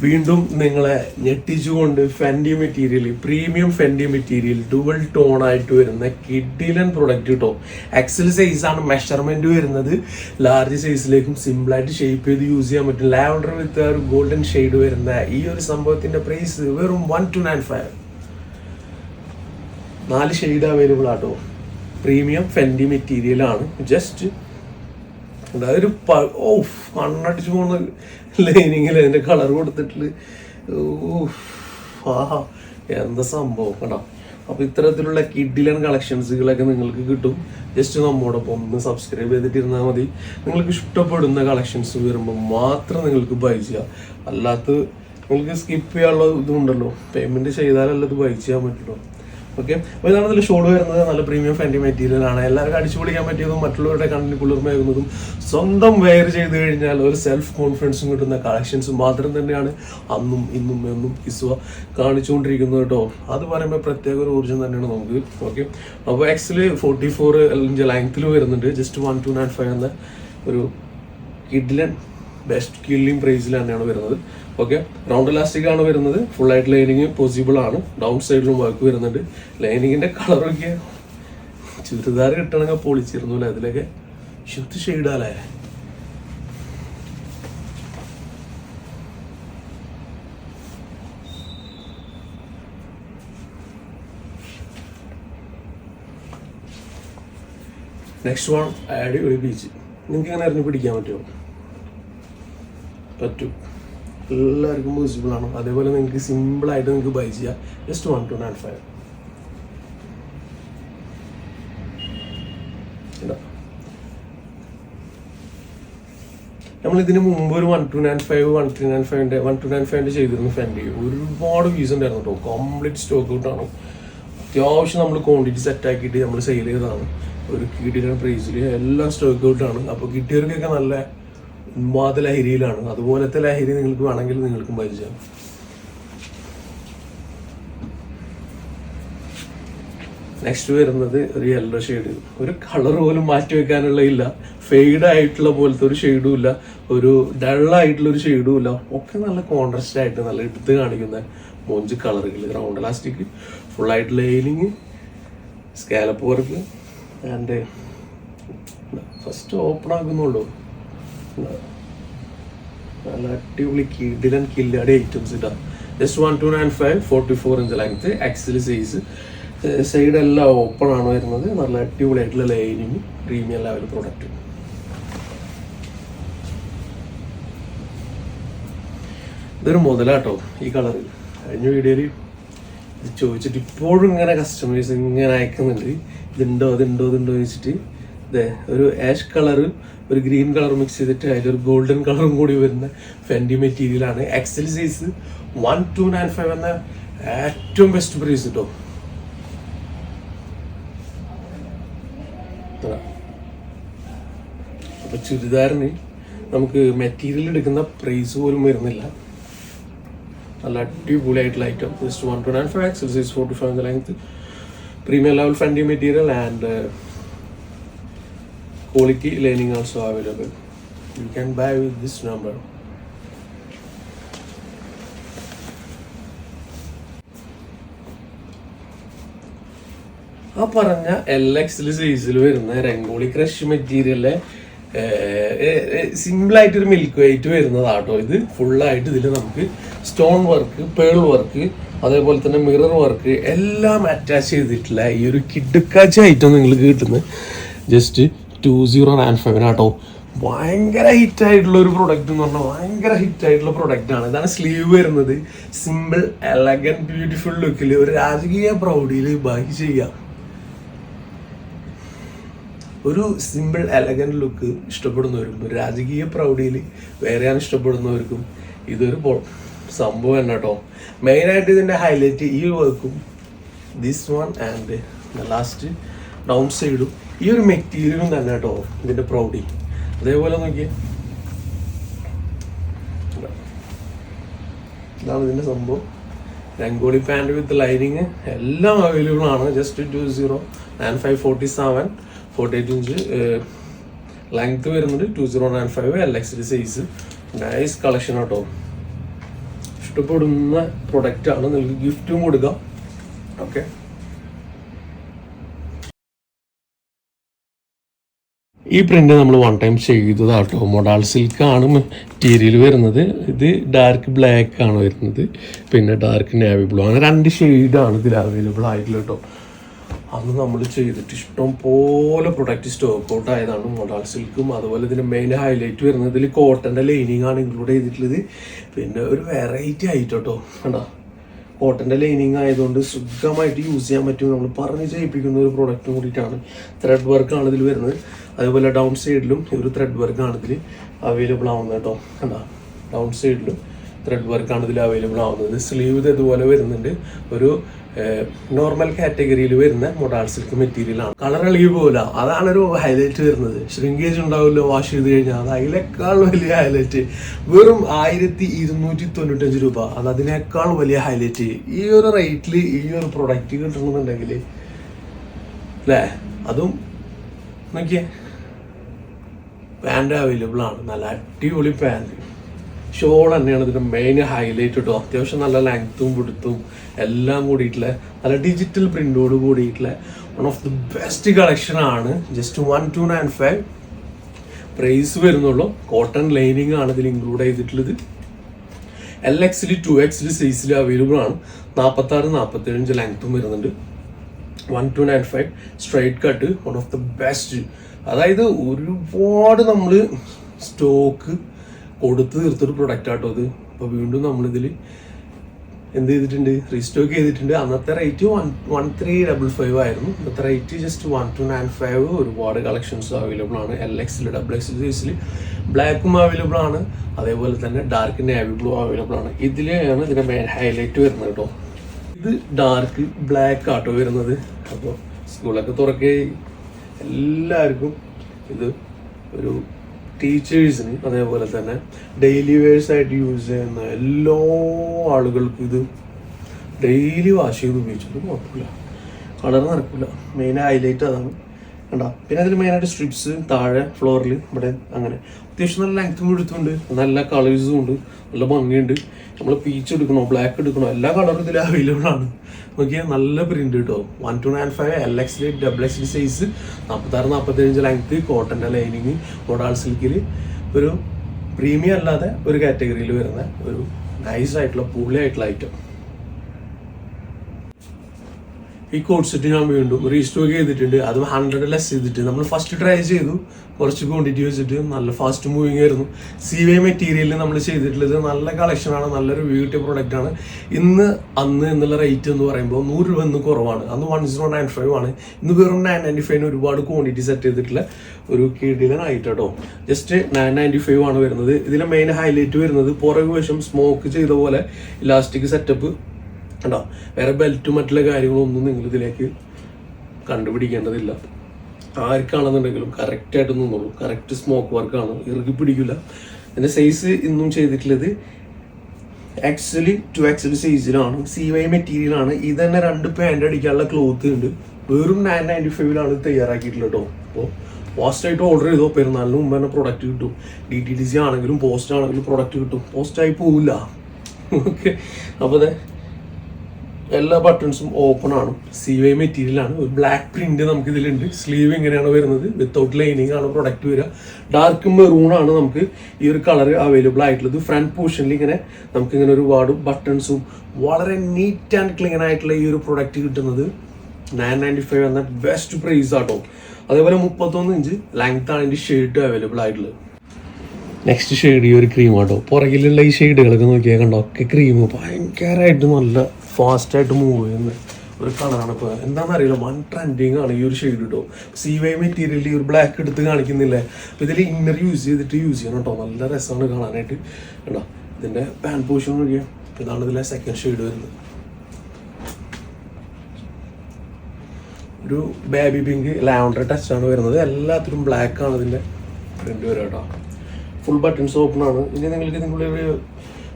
വീണ്ടും നിങ്ങളെ ഞെട്ടിച്ചുകൊണ്ട് Fendi material premium Fendi material dual tone ആയിട്ട് വരുന്ന കിഡിലൻ പ്രൊഡക്റ്റ് കിട്ടോ എക്സൽ സൈസാണ് മെഷർമെന്റ് വരുന്നത്. ലാർജ് സൈസിലേക്കും സിമ്പിളായിട്ട് ഷേപ്പ് ചെയ്ത് യൂസ് ചെയ്യാൻ പറ്റും. ലാവൻഡർ വിത്ത് ഒരു ഗോൾഡൻ ഷെയ്ഡ് വരുന്ന ഈ ഒരു സംഭവത്തിന്റെ പ്രൈസ് വെറും വൺ ടു നയൻ ഫൈവ് നാല് ഷെയ്ഡ് അവൈലബിൾ ആട്ടോ. പ്രീമിയം ഫെൻഡി മെറ്റീരിയൽ ആണ്. ജസ്റ്റ് ഒരു ഓഫ് കണ്ണടിച്ച് പോകുന്ന ലൈനിങ്ങിൽ അതിന്റെ കളർ കൊടുത്തിട്ട് ആഹാ എന്താ സംഭവം കേട്ടോ അപ്പോൾ ഇത്തരത്തിലുള്ള കിഡിലൻ കളക്ഷൻസുകളൊക്കെ നിങ്ങൾക്ക് കിട്ടും. ജസ്റ്റ് നമ്മോടൊപ്പം ഒന്ന് സബ്സ്ക്രൈബ് ചെയ്തിട്ടിരുന്നാൽ മതി. നിങ്ങൾക്ക് ഇഷ്ടപ്പെടുന്ന കളക്ഷൻസ് വരുമ്പോൾ മാത്രം നിങ്ങൾക്ക് ബൈ ചെയ്യാം. അല്ലാത്ത നിങ്ങൾക്ക് സ്കിപ്പ് ചെയ്യാനുള്ള ഇതുണ്ടല്ലോ. പേയ്മെന്റ് ചെയ്താലല്ല ഇത് ബൈ ചെയ്യാൻ പറ്റുള്ളൂ. ഓക്കെ അപ്പോൾ ഇതാണ് ഷോൾ വരുന്നത്. നല്ല പ്രീമിയം ഫാന്റി മെറ്റീരിയൽ ആണ്. എല്ലാവർക്കും അടിച്ചു പൊളിക്കാൻ പറ്റിയതും മറ്റുള്ളവരുടെ കണ്ണിന് കുളിർമയാകുന്നതും സ്വന്തം വെയർ ചെയ്ത് കഴിഞ്ഞാൽ ഒരു സെൽഫ് കോൺഫിഡൻസും കിട്ടുന്ന കളക്ഷൻസ് മാത്രം തന്നെയാണ് അന്നും ഇന്നും എന്നും കിസ്വ കാണിച്ചുകൊണ്ടിരിക്കുന്നത് കേട്ടോ. അത് പറയുമ്പോൾ പ്രത്യേക ഒരു ഊർജം തന്നെയാണ് നമുക്ക്. ഓക്കെ അപ്പോൾ എക്സിൽ ഫോർട്ടി ഫോർ ഇഞ്ച് ലെങ്ത്തിൽ വരുന്നുണ്ട്. Just one two nine five എന്ന ഒരു കിഡ്ലൻ ബെസ്റ്റ് കില്ലിംഗ് പ്രൈസിൽ തന്നെയാണ് വരുന്നത്. ഓക്കെ റൗണ്ട് ഇലാസ്റ്റിക് ആണ് വരുന്നത്. ഫുൾ ആയിട്ട് ലൈനിങ് പോസിബിൾ ആണ്. ഡൗൺ സൈഡിലും വർക്ക് വരുന്നുണ്ട്. ലൈനിങ്ങിന്റെ കളറൊക്കെ ചുരിദാർ കിട്ടണമെങ്കിൽ പൊളിച്ചിരുന്നു അല്ലേ അതിലൊക്കെ ശുദ്ധ ഷെയ്ഡാലേ നെക്സ്റ്റ് വൺ അടിപൊളി ബീച്ച് നിങ്ങൾക്ക് എങ്ങനെ അറിഞ്ഞ് പിടിക്കാൻ പറ്റുമോ പറ്റും. എല്ലാവർക്കും പോസിബിൾ ആണ്. അതേപോലെ നിങ്ങൾക്ക് സിമ്പിളായിട്ട് നിങ്ങൾക്ക് ബൈ ചെയ്യാം. Just one two nine five നമ്മൾ ഇതിന് മുമ്പ് ഒരു one two nine five one three nine ഫൈവിന്റെ one two nine ഫൈവിന്റെ ചെയ്തിരുന്നു ഫെൻഡി ഒരുപാട് വ്യൂസ് ഉണ്ടായിരുന്നു കേട്ടോ കംപ്ലീറ്റ് സ്റ്റോക്ക് ഔട്ടാണ് അത്യാവശ്യം നമ്മൾ ക്വാണ്ടിറ്റി സെറ്റ് ആക്കിയിട്ട് നമ്മൾ സെയിൽ ചെയ്തതാണ്. ഒരു കിടിലൻ പ്രൈസിൽ എല്ലാം സ്റ്റോക്ക് ഔട്ടാണ് അപ്പോൾ കിട്ടിയവർക്കൊക്കെ നല്ല ഉന്മാദ ലഹരിയിലാണ്. അതുപോലത്തെ ലഹരി നിങ്ങൾക്ക് വേണമെങ്കിൽ നിങ്ങൾക്കും പരിചയം. നെക്സ്റ്റ് വരുന്നത് ഒരു യെല്ലോ ഷെയ്ഡ് ഒരു കളർ പോലും മാറ്റി വെക്കാനുള്ള ഇല്ല. ഫെയ്ഡ് ആയിട്ടുള്ള പോലത്തെ ഒരു ഷെയ്ഡും ഇല്ല. ഒരു ഡൾ ആയിട്ടുള്ള ഒരു ഷെയ്ഡും ഇല്ല. ഒക്കെ നല്ല കോൺട്രസ്റ്റ് ആയിട്ട് നല്ല എടുത്ത് കാണിക്കുന്ന മോഞ്ച് കളറുകൾ റൗണ്ട് ഇലാസ്റ്റിക് ഫുൾ ആയിട്ട് lining scallop work and first open ആക്കുന്നുള്ളൂ. നല്ല അടിപൊളി കിഡിലൻ കില്ലാടി ഐറ്റംസ് ഇതാ just one two nine five forty four inch length XL size side എല്ലാം ഓപ്പൺ ആണ് വരുന്നത്. നല്ല അടിപൊളിയായിട്ടുള്ള ലൈനിങ് പ്രീമിയം ലെവൽ പ്രോഡക്റ്റ് ഇതൊരു മുതലാട്ടോ ഈ കളർ കഴിഞ്ഞ വീഡിയോയിൽ ഇത് ചോദിച്ചിട്ട് ഇപ്പോഴും ഇങ്ങനെ കസ്റ്റമേഴ്സ് ഇങ്ങനെ അയക്കുന്നുണ്ട്. ഇതുണ്ടോ ഇതുണ്ടോ ഇതുണ്ടോ ചോദിച്ചിട്ട് ഒരു ആഷ് കളറ് ഒരു ഗ്രീൻ കളർ മിക്സ് ചെയ്തിട്ട് അതിലൊരു ഗോൾഡൻ കളറും കൂടി വരുന്ന ഫെൻഡി മെറ്റീരിയൽ ആണ്. XL size one two nine five എന്ന ഏറ്റവും ബെസ്റ്റ് പ്രൈസ് കിട്ടും അപ്പൊ ചുരിദാറിന് നമുക്ക് മെറ്റീരിയൽ എടുക്കുന്ന പ്രൈസ് പോലും വരുന്നില്ല. നല്ല അടിപൊളിയായിട്ടുള്ള item just one two nine five XL size forty five length premium level Fendi material and quality lining also available. You can buy with this number. ആ പറഞ്ഞ എൽ എക്സിൽ സൈസിൽ വരുന്ന രംഗോളി ക്രഷ് മെറ്റീരിയലിലെ സിമ്പിൾ ആയിട്ട് മിൽക്ക് വെയിറ്റ് വരുന്നതാട്ടോ ഇത്. ഫുള്ളായിട്ട് ഇതിൽ നമുക്ക് സ്റ്റോൺ വർക്ക് പേൾ വർക്ക് അതേപോലെ തന്നെ മിറർ വർക്ക് എല്ലാം അറ്റാച്ച് ചെയ്തിട്ടുള്ള ഈ ഒരു കിടുക്കാച്ച ഐറ്റം നിങ്ങൾക്ക് കിട്ടുന്നത്. ജസ്റ്റ് ടു സീറോ നയൻ ഫൈവിനാട്ടോ ഭയങ്കര ഹിറ്റ് ആയിട്ടുള്ള ഒരു പ്രൊഡക്റ്റ് എന്ന് പറഞ്ഞാൽ ഭയങ്കര ഹിറ്റ് ആയിട്ടുള്ള പ്രൊഡക്റ്റ് ആണ്. ഇതാണ് സ്ലീവ് വരുന്നത്. സിമ്പിൾ എലഗൻ ബ്യൂട്ടിഫുൾ ലുക്കിൽ ഒരു രാജകീയ പ്രൗഢിയിൽ ബാക്കി ചെയ്യാം ഒരു സിമ്പിൾ എലഗൻ ലുക്ക് ഇഷ്ടപ്പെടുന്നവർക്കും ഒരു രാജകീയ പ്രൗഢിയിൽ വേറെയാണ് ഇഷ്ടപ്പെടുന്നവർക്കും ഇതൊരു സംഭവം തന്നെ കേട്ടോ. മെയിനായിട്ട് ഇതിന്റെ ഹൈലൈറ്റ് ഈ വർക്കും this one and last down സൈഡും ഈ ഒരു മെറ്റീരിയലും തന്നെ കേട്ടോ ഇതിന്റെ പ്രൗഢി അതേപോലെ നോക്കിയ. ഇതാണ് ഇതിന്റെ സംഭവം. രംഗോളി പാന്റ് വിത്ത് ലൈനിങ് എല്ലാം അവൈലബിൾ ആണ്. Just two zero nine five forty seven forty eight inch length വരുന്നുണ്ട് two zero nine five L X size nice collection കേട്ടോ ഇഷ്ടപ്പെടുന്ന പ്രൊഡക്റ്റ് ആണ്. നിങ്ങൾക്ക് ഗിഫ്റ്റും കൊടുക്കാം. ഓക്കെ ഈ പ്രിന്റ് നമ്മൾ വൺ ടൈം ചെയ്തതാട്ടോ. മൊഡാൾ സിൽക്ക് ആണ് മെറ്റീരിയൽ വരുന്നത്. ഇത് ഡാർക്ക് ബ്ലാക്ക് ആണ് വരുന്നത്. പിന്നെ ഡാർക്ക് നേവി ബ്ലൂ അങ്ങനെ രണ്ട് ഷെയ്ഡാണ് ഇതിൽ അവൈലബിൾ ആയിട്ടുള്ളത് കേട്ടോ. അന്ന് നമ്മൾ ചെയ്തിട്ട് ഇഷ്ടം പോലെ പ്രൊഡക്റ്റ് സ്റ്റോക്ക് ഔട്ട് ആയതാണ് മൊഡാൾ സിൽക്കും അതുപോലെ ഇതിന്റെ മെയിൻ ഹൈലൈറ്റ് വരുന്നത് ഇതിൽ കോട്ടന്റെ ലൈനിങ് ആണ് ഇൻക്ലൂഡ് ചെയ്തിട്ടുള്ളത്. പിന്നെ ഒരു വെറൈറ്റി ആയിട്ട് കേട്ടോ കണ്ടോ? കോട്ടന്റെ ലൈനിങ് ആയതുകൊണ്ട് സുഖമായിട്ട് യൂസ് ചെയ്യാൻ പറ്റും. നമ്മൾ പറഞ്ഞ് ചെയ്യിപ്പിക്കുന്ന ഒരു പ്രോഡക്റ്റ് കൂടിയിട്ടാണ് ത്രെഡ് വർക്കാണ് ഇതിൽ വരുന്നത്. അതുപോലെ ഡൗൺ സൈഡിലും ഒരു ത്രെഡ് വർക്കാണ് ഇതിൽ അവൈലബിൾ ആവുന്നത് കേട്ടോ. കണ്ടാ? ഡൗൺ സൈഡിലും ത്രെഡ് വർക്കാണ് ഇതിൽ അവൈലബിൾ ആവുന്നത്. സ്ലീവ് ഇത് ഇതുപോലെ വരുന്നുണ്ട്. ഒരു നോർമൽ കാറ്റഗറിയിൽ വരുന്ന മൊഡാൾ സിൽക്ക് മെറ്റീരിയലാണ് കളർ ഇളകി അതാണ് ഒരു ഹൈലൈറ്റ് വരുന്നത്. ശ്രിങ്കേജ് ഉണ്ടാവില്ല വാഷ് ചെയ്ത് കഴിഞ്ഞാൽ അത് അതിനേക്കാൾ വലിയ ഹൈലൈറ്റ് വെറും ആയിരത്തി ഇരുന്നൂറ്റി തൊണ്ണൂറ്റഞ്ച് രൂപ. അത് അതിനേക്കാൾ വലിയ ഹൈലൈറ്റ് ഈ ഒരു റേറ്റിൽ ഈ ഒരു പ്രൊഡക്റ്റ് കിട്ടണമെന്നുണ്ടെങ്കിൽ അല്ലേ അതും നോക്കിയേ. പാന്റ് അവൈലബിൾ ആണ്. നല്ല അടിപൊളി പാന്റ് ഷോൾ തന്നെയാണ് ഇതിന്റെ മെയിൻ ഹൈലൈറ്റ് കേട്ടോ അത്യാവശ്യം നല്ല ലെങ്ത്തും പിടുത്തും എല്ലാം കൂടിയിട്ടുള്ള നല്ല ഡിജിറ്റൽ പ്രിന്റോട് കൂടിയിട്ടുള്ള വൺ ഓഫ് ദി ബെസ്റ്റ് കളക്ഷനാണ് just one two nine five price വരുന്നുള്ളൂ. കോട്ടൺ ലൈനിങ് ആണ് ഇതിൽ ഇൻക്ലൂഡ് ചെയ്തിട്ടുള്ളത്. എൽ എക്സിൽ ടു എക്സിൽ സൈസിൽ അവൈലബിൾ ആണ്. നാൽപ്പത്തി ആറ് നാൽപ്പത്തി ഏഴ് ലെങ്ത്തും വരുന്നുണ്ട്. One two nine five straight cut one of the best അതായത് ഒരുപാട് നമ്മൾ സ്റ്റോക്ക് കൊടുത്ത് തീർത്തൊരു പ്രൊഡക്റ്റ് ആട്ടോ അത്. അപ്പോൾ വീണ്ടും നമ്മളിതിൽ എന്ത് ചെയ്തിട്ടുണ്ട്? റീസ്റ്റോക്ക് ചെയ്തിട്ടുണ്ട്. അന്നത്തെ rate one one three double five ആയിരുന്നു. ഇന്നത്തെ rate just one two nine five ഒരുപാട് കളക്ഷൻസ് അവൈലബിൾ ആണ്. എൽ എക്സിൽ ഡബിൾ എക്സ് സൈസിൽ ബ്ലാക്കും അവൈലബിൾ ആണ്. അതേപോലെ തന്നെ ഡാർക്ക് നേവി ബ്ലൂ അവൈലബിൾ ആണ്. ഇതിലാണ് ഇതിന്റെ മെയിൻ ഹൈലൈറ്റ് വരുന്നത് കേട്ടോ. ഇത് ഡാർക്ക് ബ്ലാക്ക് ആട്ടോ വരുന്നത്. അപ്പോൾ സ്കൂളൊക്കെ തുറക്കേ എല്ലാവർക്കും ഇത് ഒരു ടീച്ചേഴ്സിന് അതേപോലെ തന്നെ ഡെയിലി വേഴ്സായിട്ട് യൂസ് ചെയ്യുന്ന എല്ലാ ആളുകൾക്കും ഇത് ഡെയിലി വാഷ് ചെയ്ത് ഉപയോഗിച്ചിട്ട് കുഴപ്പമില്ല. കളർ നടക്കില്ല. മെയിൻ ഹൈലൈറ്റ് അതാണ്. കണ്ടാ? പിന്നെ അതിൽ മെയിനായിട്ട് സ്ട്രിപ്സ് താഴെ ഫ്ലോറിൽ ഇവിടെ അങ്ങനെ. അത്യാവശ്യം നല്ല ലെങ്ത്തും എടുത്തുണ്ട്. നല്ല കളേഴ്സും ഉണ്ട്. നല്ല ഭംഗിയുണ്ട്. നമ്മൾ പീച്ച് എടുക്കണോ ബ്ലാക്ക് എടുക്കണോ എല്ലാ കളറും ഇതിൽ അവൈലബിൾ ആണ്. നോക്കിയാൽ നല്ല പ്രിന്റ് കിട്ടും one two nine five L X double എക്സിൽ സൈസ് നാൽപ്പത്താറ് നാൽപ്പത്തേഴ് ലെങ്ത് കോട്ടന്റെ ലൈനിങ് മോഡാൾ സിൽക്കിൽ ഒരു പ്രീമിയം അല്ലാതെ ഒരു കാറ്റഗറിയിൽ വരുന്ന ഒരു നൈസ് ആയിട്ടുള്ള പൂളി ആയിട്ടുള്ള ഐറ്റം ഈ കോഡ് സെറ്റ് ഞാൻ വീണ്ടും റീസ്റ്റോക്ക് ചെയ്തിട്ടുണ്ട്. അതും ഹൺഡ്രഡ് ലെസ് ചെയ്തിട്ട്. നമ്മൾ ഫസ്റ്റ് ട്രൈ ചെയ്തു. കുറച്ച് ക്വാണ്ടിറ്റി വെച്ചിട്ട് നല്ല ഫാസ്റ്റ് മൂവിങ് ആയിരുന്നു. സി വൈ മെറ്റീരിയലിൽ നമ്മൾ ചെയ്തിട്ടുള്ളത് നല്ല കളക്ഷനാണ് നല്ലൊരു ബ്യൂട്ടി പ്രോഡക്റ്റ് ആണ്. ഇന്ന് അന്ന് എന്നുള്ള റേറ്റ് എന്ന് പറയുമ്പോൾ നൂറ് രൂപ ഇന്ന് കുറവാണ്. അന്ന് വൺ സീറോ നയൻ ഫൈവ് ആണ്. ഇന്ന് വെറും നയൻ നയന്റി ഫൈവിന് ഒരുപാട് ക്വാണ്ടിറ്റി സെറ്റ് ചെയ്തിട്ടുള്ള ഒരു കിടിലനായിട്ട് കേട്ടോ ജസ്റ്റ് നയൻ നയന്റി ഫൈവ് ആണ് വരുന്നത്. ഇതിലെ മെയിൻ ഹൈലൈറ്റ് വരുന്നത് പുറകു വശം സ്മോക്ക് ചെയ്ത പോലെ ഇലാസ്റ്റിക് സെറ്റപ്പ് കണ്ടോ? വേറെ ബെൽറ്റും മറ്റുള്ള കാര്യങ്ങളൊന്നും നിങ്ങൾ ഇതിലേക്ക് കണ്ടുപിടിക്കേണ്ടതില്ല. ആർക്കാണെന്നുണ്ടെങ്കിലും കറക്റ്റായിട്ട് നിന്നുള്ളൂ നിന്നോളൂ. കറക്റ്റ് സ്മോക്ക് വർക്കാണ് ഇറുകി പിടിക്കില്ല എന്റെ സൈസ് ഇന്നും ചെയ്തിട്ടുള്ളത് ആക്ച്വലി ടു ആക്ച്വലി സൈസിലാണ് സി വൈ മെറ്റീരിയൽ ആണ്. ഇത് തന്നെ രണ്ട് പാന്റ് അടിക്കാനുള്ള ക്ലോത്ത് ഉണ്ട്. വെറും നയൻ നയന്റി ഫൈവിലാണ് ഇത് തയ്യാറാക്കിയിട്ടുള്ളത് കേട്ടോ. അപ്പോൾ പോസ്റ്റ് ആയിട്ട് ഓർഡർ ചെയ്തോ? പെരുന്നാളിന് മുമ്പ് തന്നെ പ്രൊഡക്റ്റ് കിട്ടും. ഡി ടി ഡി സി ആണെങ്കിലും പോസ്റ്റ് ആണെങ്കിലും പ്രൊഡക്റ്റ് കിട്ടും. പോസ്റ്റായി പോവില്ല. ഓക്കെ അപ്പോൾ അതെ എല്ലാ ബട്ടൺസും ഓപ്പൺ ആണ്. സി വൈ മെറ്റീരിയൽ ആണ്. ഒരു ബ്ലാക്ക് പ്രിന്റ് നമുക്ക് ഇതിലുണ്ട് സ്ലീവ് ഇങ്ങനെയാണ് വരുന്നത്. വിത്തൗട്ട് ലൈനിങ് ആണ് പ്രൊഡക്റ്റ് വരിക. ഡാർക്ക് മെറൂൺ ആണ് നമുക്ക് ഈ ഒരു കളർ അവൈലബിൾ ആയിട്ടുള്ളത്. ഫ്രണ്ട് പോർഷനിൽ ഇങ്ങനെ നമുക്ക് ഇങ്ങനെ ഒരുപാട് ബട്ടൺസും വളരെ നീറ്റ് ആൻഡ് ക്ലീൻ ആയിട്ടുള്ള ഈ ഒരു പ്രൊഡക്റ്റ് കിട്ടുന്നത് നയൻ നയന്റി ഫൈവ് എന്ന ബെസ്റ്റ് പ്രൈസ് ആട്ടോ. അതേപോലെ മുപ്പത്തൊന്ന് ഇഞ്ച് ലെങ്ത് ആണ് ഇതിന്റെ ഷെയ്ഡ് അവൈലബിൾ ആയിട്ടുള്ളത്. നെക്സ്റ്റ് ഷെയ്ഡ് ഈ ഒരു ക്രീം ആട്ടോ. പുറകിലുള്ള ഈ ഷെയ്ഡുകളൊക്കെ നോക്കിയാൽ കണ്ടോ? ഒക്കെ ക്രീം ഭയങ്കരമായിട്ട് നല്ല ഫാസ്റ്റ് ആയിട്ട് മൂവ് ചെയ്യുന്ന ഒരു കളറാണ് ഇപ്പോൾ എന്താണെന്ന് അറിയില്ല വൺ ട്രെൻഡിങ് ആണ് ഈ ഒരു ഷെയ്ഡ് കേട്ടോ സി വൈ മെറ്റീരിയൽ ഈ ഒരു ബ്ലാക്ക് എടുത്ത് കാണിക്കുന്നില്ലേ? അപ്പോൾ ഇതിൽ ഇന്നർ യൂസ് ചെയ്തിട്ട് യൂസ് ചെയ്യണം കേട്ടോ നല്ല രസമാണ് കാണാനായിട്ട്. കേട്ടോ ഇതിന്റെ പാൻ പോഷൻ നോക്കിയാൽ ഇതാണ് ഇതിലെ സെക്കൻഡ് ഷെയ്ഡ് വരുന്നത്. ഒരു ബേബി പിങ്ക് ലാവണ്ടർ ടച്ച് ആണ് വരുന്നത്. എല്ലാത്തിലും ബ്ലാക്ക് ആണ് ഇതിന്റെ പ്രിന്റ് വരാം കേട്ടോ ഫുൾ ബട്ടൺസ് ഓപ്പൺ ആണ്. ഇനി നിങ്ങൾക്ക് നിങ്ങളുടെ ഒരു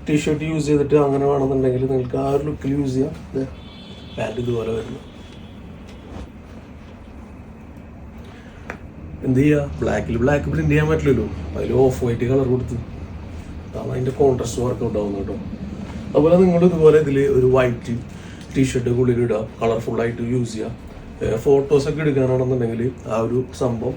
ടീഷർട്ട് യൂസ് ചെയ്തിട്ട് അങ്ങനെ വേണമെന്നുണ്ടെങ്കിൽ നിങ്ങൾക്ക് ആ ഒരു ലുക്കിൽ യൂസ് ചെയ്യാം. പാന്റ് ഇതുപോലെ വരുന്നു. എന്ത് ചെയ്യുക ബ്ലാക്കിൽ ബ്ലാക്ക് പ്രിന്റ് ചെയ്യാൻ പറ്റില്ലല്ലോ. അതിൽ ഓഫ് വൈറ്റ് കളർ കൊടുത്ത്. അതാണ് അതിന്റെ കോൺട്രസ്റ്റ് വർക്കൗട്ട് ആവുന്നത് കേട്ടോ. അതുപോലെ നിങ്ങൾ ഇതുപോലെ ഇതിൽ ഒരു വൈറ്റ് ടീഷർട്ട് ഉള്ളിൽ ഇടുക. കളർഫുൾ ആയിട്ട് യൂസ് ചെയ്യുക ഫോട്ടോസൊക്കെ എടുക്കാനാണെന്നുണ്ടെങ്കിൽ ആ ഒരു സംഭവം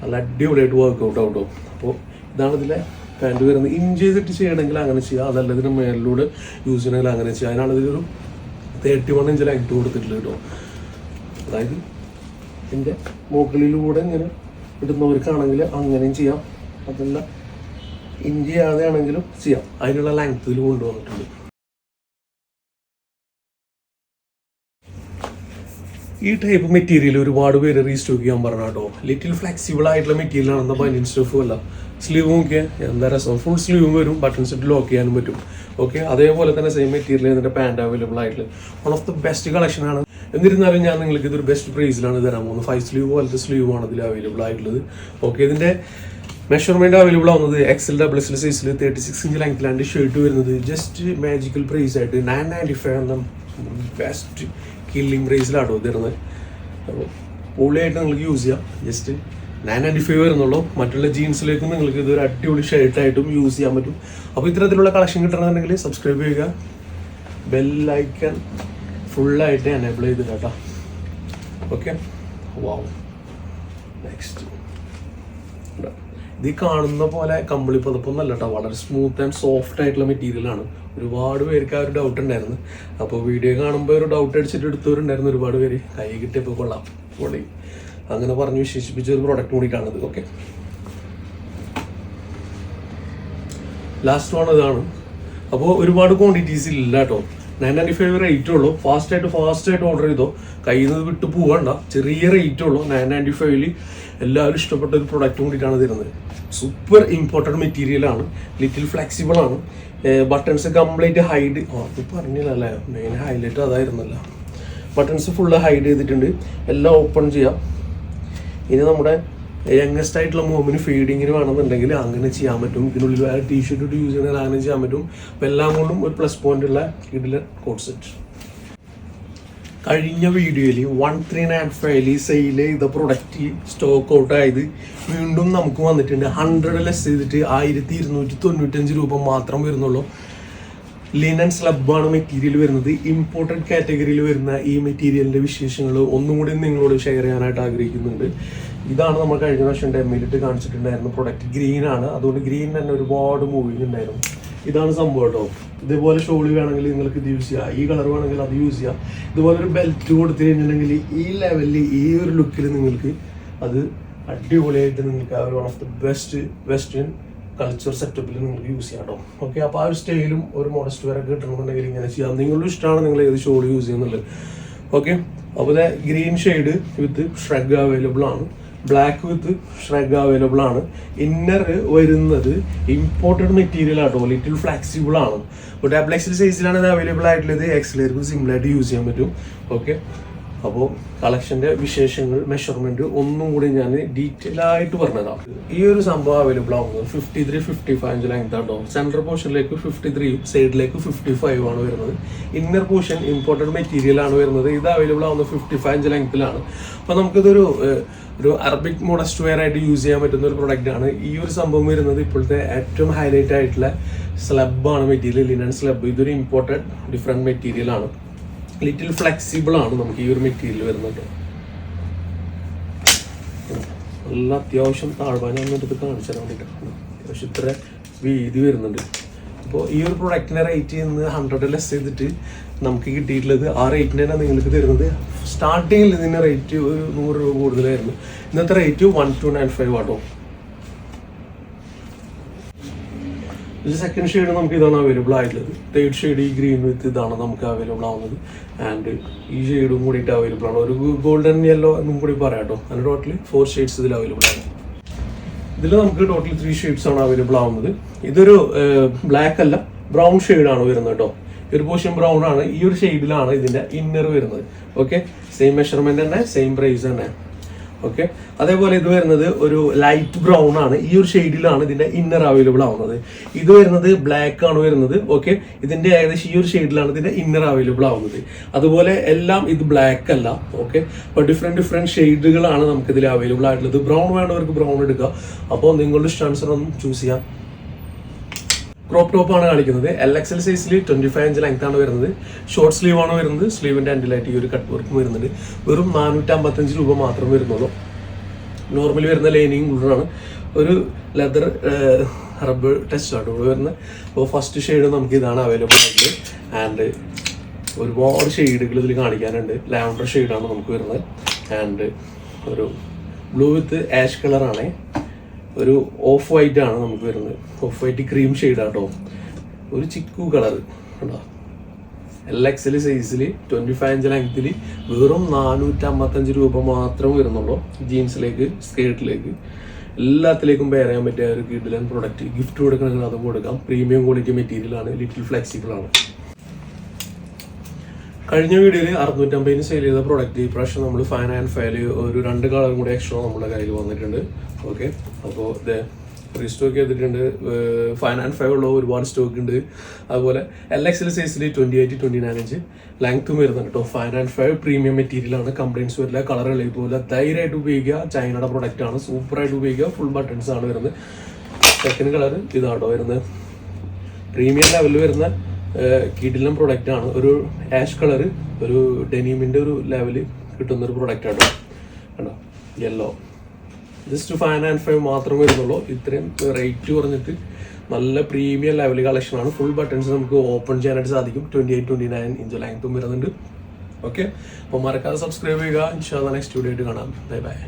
നല്ല അടിപൊളിയായിട്ട് വർക്കൗട്ട് ആവും കേട്ടോ. അപ്പോൾ ഇതാണ് ഇതിലെ പാന്റ് വരുന്നത്. ഇഞ്ച് ചെയ്തിട്ട് ചെയ്യണമെങ്കിൽ അങ്ങനെ ചെയ്യാം. അതല്ല ഇതിന് മേലിലൂടെ യൂസ് ചെയ്യണമെങ്കിൽ അങ്ങനെ ചെയ്യാം. അതിനാണ് ഇതിലൊരു തേർട്ടി വൺ ഇഞ്ച് ലൈറ്റ് കൊടുത്തിട്ടുള്ളത് കേട്ടോ. അതായത് ഇതിന്റെ മുകളിലൂടെ ഇങ്ങനെ ഇടുന്നവർക്കാണെങ്കിൽ അങ്ങനെയും ചെയ്യാം. അതല്ല ഇഞ്ച് ചെയ്യാതെ ആണെങ്കിലും ചെയ്യാം. അതിനുള്ള ലെങ്ത്തിൽ കൊണ്ടുവന്നിട്ടുണ്ട്. ഈ ടൈപ്പ് മെറ്റീരിയൽ ഒരുപാട് പേര് റീസ്റ്റോക്ക് ചെയ്യാൻ പറഞ്ഞു കേട്ടോ. ലിറ്റിൽ ഫ്ലെക്സിബിൾ ആയിട്ടുള്ള മെറ്റീരിയൽ ആണെന്ന ബനിയൻ സ്റ്റഫും അല്ല. സ്ലീവും നോക്കിയാൽ എന്താ രസം? ഫുൾ സ്ലീവും വരും. ബട്ടൺ സെറ്റ് ലോക്ക് ചെയ്യാനും പറ്റും. ഓക്കെ അതേപോലെ തന്നെ സെയിം മെറ്റീരിയൽ എന്നിട്ട് പാന്റ് അവൈലബിൾ ആയിട്ടുള്ള one of the best collection ആണ്. എന്നിരുന്നാലും ഞാൻ നിങ്ങൾക്ക് ഇതൊരു ബെസ്റ്റ് പ്രൈസിലാണ് തരാൻ പോകുന്നത്. ഫൈവ് സ്ലീവ് പോലത്തെ സ്ലീവ് ആണ് ഇതിൽ അവൈലബിൾ ആയിട്ടുള്ളത്. ഓക്കെ ഇതിന്റെ മെഷർമെന്റ് അവൈലബിൾ ആവുന്നത് എക്സൽ ഡബിൾ എക്സൽ സൈസിൽ തേർട്ടി സിക്സ് ഇഞ്ച് ലെങ്ത്തിലാണ് ഷർട്ട് വരുന്നത്. ജസ്റ്റ് മാജിക്കൽ പ്രൈസ് ആയിട്ട് നയൻ നയന്റി ഫൈവ് എന്ന ബെസ്റ്റ് കില്ലിംഗ് പ്രൈസിലാട്ടോ തരുന്നത്. അപ്പോൾ പൊളിയായിട്ട് നിങ്ങൾക്ക് യൂസ് ചെയ്യാം. ജസ്റ്റ് നയൻ നയന്റി ഫൈവ് വരുന്നുള്ളൂ. മറ്റുള്ള ജീൻസിലേക്കും നിങ്ങൾക്ക് ഇതൊരു അടിപൊളി ഷർട്ടായിട്ടും യൂസ് ചെയ്യാൻ പറ്റും. അപ്പോൾ ഇത്തരത്തിലുള്ള കളക്ഷൻ കിട്ടണമെന്നുണ്ടെങ്കിൽ സബ്സ്ക്രൈബ് ചെയ്യുക. ബെല്ലൈക്കൺ ഫുള്ളായിട്ട് എനേബിൾ ചെയ്ത് കേട്ടോ. ഓക്കെ വാവ് നെക്സ്റ്റ് ഇത് കാണുന്ന പോലെ കമ്പിളി പതപ്പൊന്നല്ല കേട്ടോ. വളരെ സ്മൂത്ത് ആൻഡ് സോഫ്റ്റ് ആയിട്ടുള്ള മെറ്റീരിയൽ ആണ്. ഒരുപാട് പേർക്ക് ആ ഒരു ഡൗട്ട് ഉണ്ടായിരുന്നു. അപ്പോൾ വീഡിയോ കാണുമ്പോൾ ഒരു ഡൗട്ട് അടിച്ചിട്ട് എടുത്തവരുണ്ടായിരുന്നു ഒരുപാട് പേര്. കൈ കിട്ടിയപ്പോൾ കൊള്ളാം. പൊളി. അങ്ങനെ പറഞ്ഞ് വിശേഷിപ്പിച്ച ഒരു പ്രോഡക്റ്റ് കൂടിയിട്ടാണിത് ഓക്കെ ലാസ്റ്റ് വൺ ഇതാണ്. അപ്പോൾ ഒരുപാട് ക്വാണ്ടിറ്റീസ് ഇല്ല കേട്ടോ നയൻ നയന്റി ഫൈവ് റേറ്റ് ഉള്ളൂ. ഫാസ്റ്റ് ആയിട്ട് ഫാസ്റ്റ് ആയിട്ട് ഓർഡർ ചെയ്തോ. കയ്യിൽ നിന്ന് വിട്ട് പോകണ്ട ചെറിയ റേറ്റ് ഉള്ളൂ. നയൻ നയന്റി ഫൈവിൽ എല്ലാവരും ഇഷ്ടപ്പെട്ട ഒരു പ്രൊഡക്റ്റ് കൂടിയിട്ടാണ് തരുന്നത്. സൂപ്പർ ഇമ്പോർട്ടന്റ് മെറ്റീരിയൽ ആണ്. ലിറ്റിൽ ഫ്ലെക്സിബിൾ ആണ്. ബട്ടൺസ് കംപ്ലീറ്റ് ഹൈഡ് അത് പറഞ്ഞില്ലല്ലേ? മെയിൻ ഹൈലൈറ്റ് അതായിരുന്നല്ല. ബട്ടൺസ് ഫുള്ള് ഹൈഡ് ചെയ്തിട്ടുണ്ട്. എല്ലാം ഓപ്പൺ ചെയ്യാം. ഇനി നമ്മുടെ യങ്ങസ്റ്റ് ആയിട്ടുള്ള മോമിന് ഫീഡിങ്ങിന് വേണമെന്നുണ്ടെങ്കിൽ അങ്ങനെ ചെയ്യാൻ പറ്റും. ഇതിനുള്ളിൽ വേറെ ടീഷർട്ട് ഇട്ട് യൂസ് ചെയ്യണമെങ്കിൽ അങ്ങനെ ചെയ്യാൻ പറ്റും. അപ്പം എല്ലാം കൊണ്ടും ഒരു പ്ലസ് പോയിന്റ് ഉള്ള കിഡിലെ കോഡ് സെറ്റ് കഴിഞ്ഞ വീഡിയോയിൽ വൺ ത്രീ നയൻ ഫൈവിൽ സെയിൽ ചെയ്ത പ്രൊഡക്റ്റ് സ്റ്റോക്ക് ഔട്ട് ആയത് വീണ്ടും നമുക്ക് വന്നിട്ടുണ്ട്. ഹൺഡ്രഡ് ലെസ് ചെയ്തിട്ട് ആയിരത്തി ഇരുന്നൂറ്റി തൊണ്ണൂറ്റഞ്ച് രൂപ മാത്രം വരുന്നുള്ളൂ. ലിനൻ സ്ലബാണ് മെറ്റീരിയൽ വരുന്നത്. ഇമ്പോർട്ടന്റ് കാറ്റഗറിയിൽ വരുന്ന ഈ മെറ്റീരിയലിന്റെ വിശേഷങ്ങൾ ഒന്നും കൂടി നിങ്ങളോട് ഷെയർ ചെയ്യാനായിട്ട് ആഗ്രഹിക്കുന്നുണ്ട്. ഇതാണ് നമ്മൾ കഴിഞ്ഞ പ്രാവശ്യം ഡെമ്മിലിട്ട് കാണിച്ചിട്ടുണ്ടായിരുന്ന പ്രൊഡക്റ്റ് ഗ്രീൻ ആണ്. അതുകൊണ്ട് ഗ്രീൻ തന്നെ ഒരുപാട് മൂവിങ് ഉണ്ടായിരുന്നു ഇതാണ് സംഭവം കേട്ടോ. ഇതേപോലെ ഷോളി വേണമെങ്കിൽ നിങ്ങൾക്ക് ഇത് യൂസ് ചെയ്യാം. ഈ കളർ വേണമെങ്കിൽ അത് യൂസ് ചെയ്യാം. ഇതുപോലെ ഒരു ബെൽറ്റ് കൊടുത്തു കഴിഞ്ഞിട്ടുണ്ടെങ്കിൽ ഈ ലെവലിൽ ഈ ഒരു ലുക്കിൽ നിങ്ങൾക്ക് അത് അടിപൊളിയായിട്ട് നിങ്ങൾക്ക് ആ ഒരു one of the best western culture സെറ്റപ്പിൽ നിങ്ങൾക്ക് യൂസ് ചെയ്യാം കേട്ടോ ഓക്കെ അപ്പോൾ ആ ഒരു സ്റ്റൈലും ഒരു മോഡസ്റ്റ് വരെ കിട്ടണമെന്നുണ്ടെങ്കിൽ ഇങ്ങനെ ചെയ്യാം. നിങ്ങളുടെ ഇഷ്ടമാണ് നിങ്ങൾ ഏത് ഷോൾ യൂസ് ചെയ്യുന്നുള്ളത്. ഓക്കെ അപ്പോൾ green shade with shrug available ആണ്. ബ്ലാക്ക് വിത്ത് ഷ്രഗ് അവൈലബിൾ ആണ്. ഇന്നർ വരുന്നത് ഇമ്പോർട്ടഡ് മെറ്റീരിയൽ ആട്ടോ ലിറ്റിൽ ഫ്ലെക്സിബിൾ ആണ്. ഡബിൾ എക്സൽ സൈസിലാണ് ഇത് അവൈലബിൾ ആയിട്ടുള്ളത്. എക്സിലേക്ക് സിമ്പിൾ ആയിട്ട് യൂസ് ചെയ്യാൻ പറ്റും. ഓക്കെ അപ്പോൾ കളക്ഷന്റെ വിശേഷങ്ങൾ മെഷർമെന്റ് ഒന്നും കൂടി ഞാൻ ഡീറ്റെയിൽ ആയിട്ട് പറഞ്ഞതാണ്. ഈ ഒരു സംഭവം അവൈലബിൾ ആവുന്നത് fifty three fifty five inch length ആട്ടോ സെൻട്രൽ പോർഷനിലേക്ക് ഫിഫ്റ്റി ത്രീയും സൈഡിലേക്ക് ഫിഫ്റ്റി ഫൈവ് ആണ് വരുന്നത്. ഇന്നർ പോർഷൻ ഇമ്പോർട്ടന്റ് മെറ്റീരിയൽ ആണ് വരുന്നത്. ഇത് അവൈലബിൾ ആവുന്നത് ഫിഫ്റ്റി ഫൈവ് ഇഞ്ച് ലെങ്ത്തിലാണ് അപ്പോൾ നമുക്കിതൊരു ഒരു അറബിക് മോഡസ്റ്റ് വെയർ ആയിട്ട് യൂസ് ചെയ്യാൻ പറ്റുന്ന ഒരു പ്രൊഡക്റ്റ് ആണ്. ഈ ഒരു സംഭവം വരുന്നത് ഇപ്പോഴത്തെ ഏറ്റവും ഹൈലൈറ്റ് ആയിട്ടുള്ള സ്ലബാണ് മെറ്റീരിയൽ ലിനൻ സ്ലബ് ഇതൊരു ഇമ്പോർട്ടന്റ് ഡിഫറെന്റ് മെറ്റീരിയൽ ആണ്. ലിറ്റിൽ ഫ്ലെക്സിബിൾ ആണ് നമുക്ക് ഈ ഒരു മെറ്റീരിയൽ വരുന്നത്. നല്ല അത്യാവശ്യം താഴ്വാനാണ് എടുത്ത് കാണിച്ചു തരാൻ വേണ്ടിയിട്ടാണ് അത്യാവശ്യം ഇത്ര വീതി വരുന്നുണ്ട്. അപ്പോൾ ഈ ഒരു പ്രൊഡക്റ്റിനെ റേറ്റ് ചെയ്യുന്നത് ഹൺഡ്രഡ് ലെസ് ചെയ്തിട്ട് നമുക്ക് കിട്ടിയിട്ടുള്ളത് ആ റേറ്റിന് തന്നെ നിങ്ങൾക്ക് തരുന്നത്. സ്റ്റാർട്ടിങ്ങിൽ ഇതിന്റെ റേറ്റ് ഒരു നൂറ് രൂപ കൂടുതലായിരുന്നു. ഇന്നത്തെ rate one two nine five ആട്ടോ ഇത് സെക്കൻഡ് ഷെയ്ഡ് നമുക്ക് ഇതാണ് അവൈലബിൾ ആയിട്ടുള്ളത്. തേർഡ് ഷെയ്ഡ് ഈ ഗ്രീൻ വിത്ത് ഇതാണ് നമുക്ക് അവൈലബിൾ ആവുന്നത്. ആൻഡ് ഈ ഷെയ്ഡും കൂടിയിട്ട് അവൈലബിൾ ആണ്. ഒരു ഗോൾഡൻ യെല്ലോ എന്നും കൂടി പറയാം കേട്ടോ. അതിന് ടോട്ടലി ഫോർ ഷെയ്ഡ്സ് ഇതിൽ അവൈലബിൾ ആണ്. ഇതിൽ നമുക്ക് ടോട്ടൽ ത്രീ ഷെയ്ഡ്സ് ആണ് അവൈലബിൾ ആവുന്നത്. ഇതൊരു ബ്ലാക്ക് അല്ല ബ്രൗൺ ആണ് വരുന്നത് കേട്ടോ. ഒരു പോർഷൻ ബ്രൗൺ ആണ്. ഈ ഒരു ഷെയ്ഡിലാണ് ഇതിന്റെ ഇന്നർ വരുന്നത്. ഓക്കെ സെയിം മെഷർമെന്റ് തന്നെ സെയിം പ്രൈസ് തന്നെ. ഓക്കെ അതേപോലെ ഇത് വരുന്നത് ഒരു ലൈറ്റ് ബ്രൗൺ ആണ്. ഈ ഒരു ഷെയ്ഡിലാണ് ഇതിന്റെ ഇന്നർ അവൈലബിൾ ആവുന്നത്. ഇത് വരുന്നത് ബ്ലാക്ക് ആണ് വരുന്നത്. ഓക്കെ ഇതിന്റെ ഏകദേശം ഈ ഒരു ഷെയ്ഡിലാണ് ഇതിന്റെ ഇന്നർ അവൈലബിൾ ആവുന്നത്. അതുപോലെ എല്ലാം ഇത് ബ്ലാക്ക് അല്ല. ഓക്കെ അപ്പോൾ ഡിഫറെന്റ് ഡിഫറെന്റ് ഷെയ്ഡുകളാണ് നമുക്ക് ഇതിൽ അവൈലബിൾ ആയിട്ടുള്ളത്. ബ്രൗൺ വേണ്ടവർക്ക് ബ്രൗൺ എടുക്കുക അപ്പോൾ നിങ്ങളുടെ ഇഷ്ടാനുസരണം ചൂസ് ചെയ്യാം. ക്രോപ്പ് ടോപ്പ് ആണ് കാണിക്കുന്നത്. എൽ എക്സ് എൽ സൈസിൽ ട്വന്റി ഫൈവ് ഇഞ്ച് ലെങ്ത് ആണ് വരുന്നത്. ഷോർട്ട് സ്ലീവ് ആണ് വരുന്നത്. സ്ലീവിന്റെ അൻഡിലായിട്ട് ഈ ഒരു കട്ട് വർക്കും വരുന്നുണ്ട്. വെറും നാനൂറ്റി അമ്പത്തഞ്ച് രൂപ മാത്രം വരുന്നുള്ളൂ. നോർമലി വരുന്ന ലൈനിങ് ഉള്ളതാണ്. ഒരു ലെതർ റബ്ബർ ആണ്. ഇവിടെ വരുന്നത് അപ്പോൾ ഫസ്റ്റ് ഷെയ്ഡ് നമുക്ക് ഇതാണ് അവൈലബിൾ ആയിട്ടുള്ളത്. ആൻഡ് ഒരുപാട് ഷെയ്ഡുകൾ ഇതിൽ കാണിക്കാനുണ്ട്. ലാവണ്ടർ ഷെയ്ഡാണ് നമുക്ക് വരുന്നത്. ആൻഡ് ഒരു ബ്ലൂ വിത്ത് ആഷ് കളറാണ് ഒരു ഓഫ് വൈറ്റ് ആണ് നമുക്ക് വരുന്നത്. ഓഫ് വൈറ്റ് ക്രീം ഷെയ്ഡ് ആട്ടോ ഒരു ചിക്കു കളർ കണ്ടോ എൽ എക്സിൽ സൈസിൽ ട്വന്റി ഫൈവ് ഇഞ്ച് ലെങ്ത്തിൽ വെറും നാനൂറ്റമ്പത്തഞ്ച് രൂപ മാത്രം വരുന്നുള്ളൂ ജീൻസിലേക്ക് സ്കേർട്ടിലേക്ക് എല്ലാത്തിലേക്കും പെയർ ചെയ്യാൻ പറ്റിയ ഒരു കിഡിലൻ പ്രൊഡക്റ്റ് ഗിഫ്റ്റ് കൊടുക്കണമെങ്കിൽ അതും കൊടുക്കാം. പ്രീമിയം ക്വാളിറ്റി മെറ്റീരിയലാണ് ലിറ്റിൽ ഫ്ലെക്സിബിൾ ആണ്. കഴിഞ്ഞ വീഡിയോയിൽ അറുന്നൂറ്റമ്പതിന് സെയിൽ ചെയ്ത പ്രൊഡക്റ്റ് ഇപ്രാവശ്യം നമ്മൾ ഫൈൻ ആൻഡ് ഫയൽ ഒരു രണ്ട് കളറും കൂടി എക്സ്ട്രാ നമ്മുടെ കയ്യിൽ വന്നിട്ടുണ്ട്. ഓക്കെ അപ്പോൾ ഇത് റീസ്റ്റോക്ക് ചെയ്തിട്ടുണ്ട് ഫൈവ് ആൻഡ് ഫൈവ് ഉള്ള ഒരുപാട് സ്റ്റോക്ക് ഉണ്ട്. അതുപോലെ എൽ എക്സ് എൽ സൈസിൽ twenty eight twenty nine inch ലെങ്ത്തും വരുന്നുണ്ട് കേട്ടോ ഫൈവ് ആൻഡ് ഫൈവ് പ്രീമിയം മെറ്റീരിയലാണ് കംപ്ലൈൻസ് വരില്ല കളർ പോലെ ധൈര്യമായിട്ട് ഉപയോഗിക്കുക. ചൈനയുടെ പ്രൊഡക്റ്റ് ആണ്. സൂപ്പറായിട്ട് ഉപയോഗിക്കുക. ഫുൾ ബട്ടൺസ് ആണ് വരുന്നത്. സെക്കൻഡ് കളർ ഇതാട്ടോ വരുന്നത്. പ്രീമിയം ലെവലിൽ വരുന്ന കിടിലം പ്രൊഡക്റ്റ് ആണ്. ഒരു ആഷ് കളർ ഒരു ഡെനീമിന്റെ ഒരു ലെവൽ കിട്ടുന്ന ഒരു പ്രൊഡക്റ്റ് ആണ് കണ്ടോ? Yellow just five and five മാത്രമേ വരുന്നുള്ളൂ. ഇത്രയും റേറ്റ് കുറഞ്ഞിട്ട് നല്ല പ്രീമിയം ലെവൽ കളക്ഷൻ ആണ്. ഫുൾ ബട്ടൺസ് നമുക്ക് ഓപ്പൺ ചെയ്യാനായിട്ട് സാധിക്കും. Twenty eight twenty nine inch ലെങ്ത്തും വരുന്നുണ്ട്. ഓക്കെ അപ്പോൾ മറക്കാതെ സബ്സ്ക്രൈബ് ചെയ്യുക. ഇൻഷാല്ല നെക്സ്റ്റ് വീഡിയോ ആയിട്ട് കാണാം. Bye bye